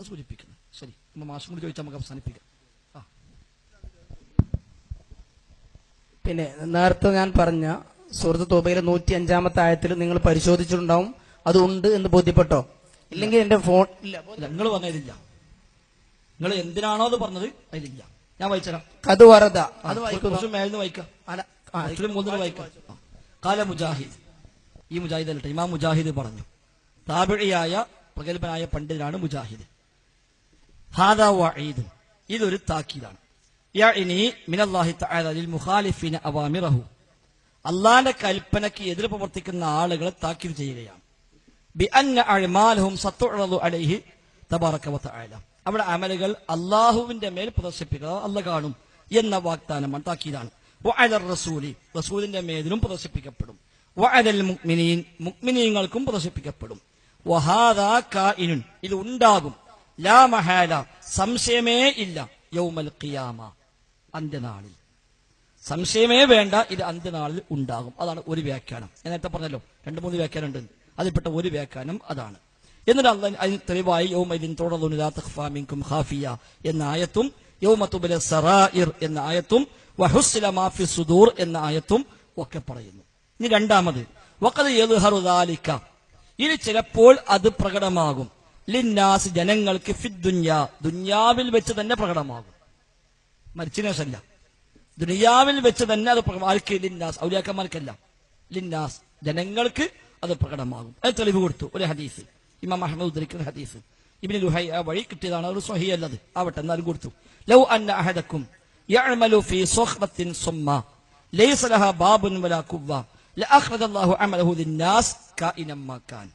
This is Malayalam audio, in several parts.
അത് സൂചിപ്പിക്കുന്നത് ശരി. നമ്മൾ മാസം കൂടി ചോദിച്ചാൽ നമുക്ക് അവസാനിപ്പിക്കാം. ആ. പിന്നെ നേരത്തെ ഞാൻ പറഞ്ഞ സുഹൃത്ത് തോബയിലെ നൂറ്റി അഞ്ചാമത്തെ ആയത്തിൽ നിങ്ങൾ പരിശോധിച്ചിട്ടുണ്ടാവും. അത് ഉണ്ട് എന്ന് ബോധ്യപ്പെട്ടോ? ഇല്ലെങ്കിൽ എന്റെ ഫോൺ ഇല്ല നിങ്ങൾ പറഞ്ഞതില്ല നിങ്ങൾ എന്തിനാണോ അത് പറഞ്ഞത്? അതിലില്ല. ഞാൻ വായിച്ചരാം അത് വറദ അത് വായിക്കും മേലിന്ന് വായിക്കാം. അല്ല, മൂന്നിന് വായിക്കാം. കാല മുജാഹിദ്. ഈ മുജാഹിദ് അല്ലട്ടെ ഇമാം മുജാഹിദ് പറഞ്ഞു. താപിഴിയായ പ്രഗത്ഭനായ പണ്ഡിതനാണ് മുജാഹിദ്. വഈദ്. ഇതൊരു താക്കീതാണ്. യഅനി മിനല്ലാഹി തആല ലിൽ അവാമിറഹു. അള്ളാന്റെ കൽപ്പനയ്ക്ക് എതിര് പ്രവർത്തിക്കുന്ന ആളുകളെ താക്കീത് ചെയ്യുകയാണ്. അലൈഹി വതആല അവിടെ അമലുകൾ അള്ളാഹുവിന്റെ മേൽ പ്രദർശിപ്പിക്കുക അല്ല കാണും എന്ന വാഗ്ദാനമാണ് താക്കീതാണ്. റസൂലി റസൂലിന്റെ മേലും പ്രദർശിപ്പിക്കപ്പെടും. വഅലൽ മുഅ്മിനീൻ മുഅ്മിനീങ്ങൾക്കും പ്രദർശിപ്പിക്കപ്പെടും. വഹാദാ ഇത് ഉണ്ടാകും. ലാ മഹാല. സംശയമേ ഇല്ല. യൗമൽ ഖിയാമ. അന്ത്യനാളിൽ. സംശയമേ വേണ്ട. ഇത് അന്ത്യനാളിൽ ഉണ്ടാകും. അതാണ് ഒരു വ്യാഖ്യാനം. ഞാൻ നേരത്തെ പറഞ്ഞല്ലോ രണ്ട് മൂന്ന് വ്യാഖ്യാനം ഉണ്ട് അതിൽപ്പെട്ട ഒരു വ്യാഖ്യാനം അതാണ്. എന്നിട്ട് അല്ല അതിന് തെളിവായി യൗമദിൻ തുടർന്നുനിലാത്തും ഖാഫിയ എന്ന ആയത്തും യൗമത്തുബിലെ സറായിർ എന്ന ആയത്തും വഹുസ്ല മാഫി സുദൂർ എന്ന ആയത്തും ഒക്കെ പറയുന്നു. ഇനി രണ്ടാമത് ഏത് ദാലിക. ഇനി ചിലപ്പോൾ അത് പ്രകടമാകും. ലിന്നാസ് ജനങ്ങൾക്ക് ഫിദ് ദുന്യാ ദുന്യാവിൽ വെച്ച് തന്നെ പ്രകടമാകും മരിച്ചതിന് ശേഷമല്ല ദുനിയാവിൽ വെച്ച് തന്നെ അത് പ്രകട- ആർക്ക് ലിന്നാസ് ഔലിയാക്കന്മാർക്കല്ല ലിന്നാസ് ജനങ്ങൾക്ക് അത് പ്രകടമാകും അത് തെളിവ് കൊടുത്തു ഒരു ഹദീസ് ഇമാം അഹമ്മദ് ഉദ്ധരിക്കുന്ന ഹദീസ് ഇബിന് ലുഹൈ ആ വഴി കിട്ടിയതാണ് ഒരു സ്വഹി അല്ലത് ആവട്ടെ എന്നാലും കൊടുത്തു ലൗ അന്ന അഹദക്കും يعمل في صخرة صماء ليس لها باب ولا كبة لأخرج الله عمله للناس كائنا ما كان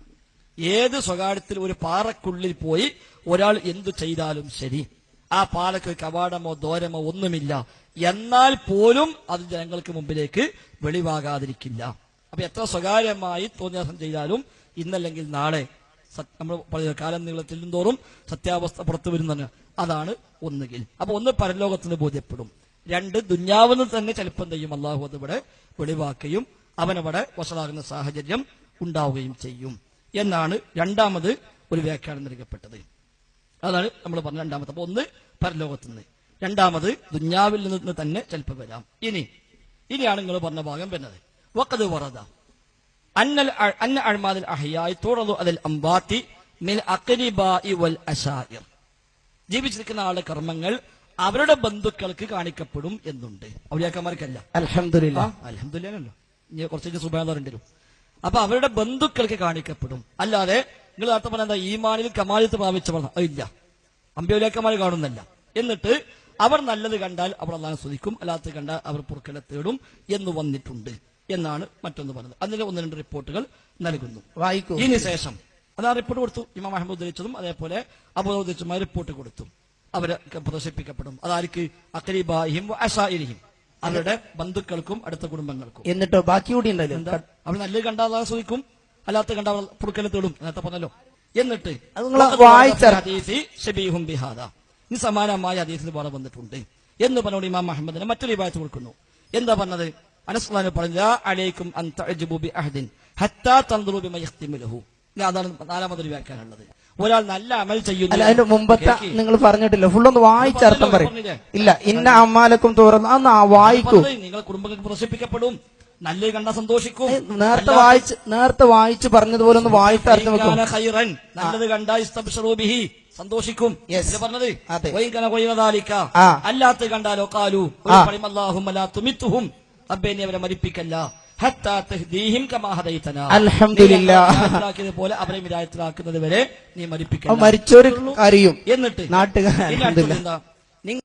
ഏത് സ്വകാര്യത്തിൽ ഒരു പാറക്കുള്ളിൽ പോയി ഒരാൾ എന്തു ചെയ്താലും ശരി. ആ പാറയ്ക്ക് കവാടമോ ദോരമോ ഒന്നുമില്ല. എന്നാൽ പോലും അത് ജനങ്ങൾക്ക് മുമ്പിലേക്ക് വെളിവാകാതിരിക്കില്ല. അപ്പൊ എത്ര സ്വകാര്യമായി തോന്നിയാസം ചെയ്താലും ഇന്നല്ലെങ്കിൽ നാളെ നമ്മൾ പറഞ്ഞ കാലം നീളത്തിൽ തോറും സത്യാവസ്ഥ പുറത്തു വരുന്നതാണ് അതാണ് ഒന്നുകിൽ. അപ്പൊ ഒന്ന് പരലോകത്തിന് ബോധ്യപ്പെടും. രണ്ട് ദുന്യാവെന്ന് തന്നെ ചിലപ്പം ചെയ്യും അള്ളാഹു അതിവിടെ വെളിവാക്കുകയും അവനവിടെ വഷളാകുന്ന സാഹചര്യം ഉണ്ടാവുകയും ചെയ്യും. എന്നാണ് രണ്ടാമത് ഒരു വ്യാഖ്യാനം നൽകപ്പെട്ടത്. അതാണ് നമ്മൾ പറഞ്ഞ രണ്ടാമത്തെ. അപ്പൊ ഒന്ന് പരലോകത്ത് നിന്ന്. രണ്ടാമത് ദുഞ്ഞാവിൽ നിന്ന് തന്നെ ചിലപ്പോൾ വരാം. ഇനി ഇനിയാണ് നിങ്ങൾ പറഞ്ഞ ഭാഗം വരുന്നത്. വക്കത് വറദ. അന്നൽ അന്ന അഴ്മാതിൽ അഹയായി തുറന്നു അതിൽ അമ്പാത്തി മിൽ അക്രിബായി വൽ അശായിർ. ജീവിച്ചിരിക്കുന്ന ആളുടെ കർമ്മങ്ങൾ അവരുടെ ബന്ധുക്കൾക്ക് കാണിക്കപ്പെടും എന്നുണ്ട്. ഔലിയാക്കന്മാർക്കല്ല. അൽഹംദുലില്ല അലഹമില്ലല്ലോ കുറച്ച് സുബാദറുണ്ടല്ലോ അപ്പൊ അവരുടെ ബന്ധുക്കൾക്ക് കാണിക്കപ്പെടും. അല്ലാതെ നിങ്ങൾ നേരത്തെ പറഞ്ഞ എന്താ ഈമാനിൽ കമാലിത്ത് പ്രാപിച്ചവർ ഇല്ല. അമ്പ്യോലേക്കമാൽ കാണുന്നില്ല എന്നിട്ട് അവർ നല്ലത് കണ്ടാൽ അവർ അള്ളാഹ് ശ്രദ്ധിക്കും അല്ലാത്തത് കണ്ടാൽ അവർ പുറക്കലെ തേടും എന്ന് വന്നിട്ടുണ്ട് എന്നാണ് മറ്റൊന്ന് പറഞ്ഞത്. അതിന് ഒന്ന് രണ്ട് റിപ്പോർട്ടുകൾ നൽകുന്നു. വായിക്കും. ഇതിന് ശേഷം. അത് ആ റിപ്പോർട്ട് കൊടുത്തു. ഇമാം അഹമ്മദ് ഉദ്ധരിച്ചതും അതേപോലെ ഉദ്ധരിച്ചതുമായ റിപ്പോർട്ട് കൊടുത്തു. അവർ പ്രദർശിപ്പിക്കപ്പെടും. അതാർക്ക്? അക്രീബാഹിം അഷായിരിക്കും അവരുടെ ബന്ധുക്കൾക്കും അടുത്ത കുടുംബങ്ങൾക്കും. എന്നിട്ടോ ബാക്കി കൂടി ഉണ്ടല്ലോ. എന്താ? അവൾ നല്ല കണ്ടാൽ ആസ്വദിക്കും അല്ലാത്ത കണ്ടാൽ പുറക്കൽ തേടും. നേരത്തെ പറഞ്ഞല്ലോ. എന്നിട്ട് ഇനി സമാനമായ ഹദീസിൽ പോലെ വന്നിട്ടുണ്ട്. എന്ന് പറഞ്ഞുകൊണ്ട് ഇമാം അഹമ്മദിനെ മറ്റൊരു വിഭാഗത്ത് കൊടുക്കുന്നു. എന്താ പറഞ്ഞത്? അനസ്ലാന് പറഞ്ഞു "ലാ അലൈക്കും അതാണ് നാലാമതൊരു വ്യാഖ്യാനമുള്ളത് ഒരാൾ നല്ല അമൽ ചെയ്യുന്നു. അല്ല അതിന്റെ മുമ്പത്തെ നിങ്ങൾ പറഞ്ഞിട്ടില്ല? ഫുള്ളൊന്ന് വായിച്ചർത്ഥം പറയും? ഇല്ല ഇന്ന അമ്മാലക്കും തുറന്ന് അന്ന് ആ വായിക്കൂ. നിങ്ങൾ കുടുംബങ്ങൾക്ക് പ്രദർശിപ്പിക്കപ്പെടും. നല്ലത് കണ്ട സന്തോഷിക്കും. നേരത്തെ വായിച്ച് നേരത്തെ വായിച്ച് പറഞ്ഞതുപോലെ ഒന്ന് വായിച്ച് അർത്ഥം വെക്കും. നല്ലത് കണ്ട ഇസ്തബ്ഷറൂബിഹി സന്തോഷിക്കും. പറഞ്ഞത്. അല്ലാത്ത കണ്ടാലോ കാലു. ആ. തുമിത്തുഹും. അബ്ബേനെ അവരെ മരിപ്പിക്കല്ല. അവരെ വിദായത്തിലാക്കുന്നത് വരെ നീ അപ്പൊ മരിപ്പിക്കല്ല മരിച്ചോര് അറിയും എന്നിട്ട് നാട്ടുകാർ എന്താ?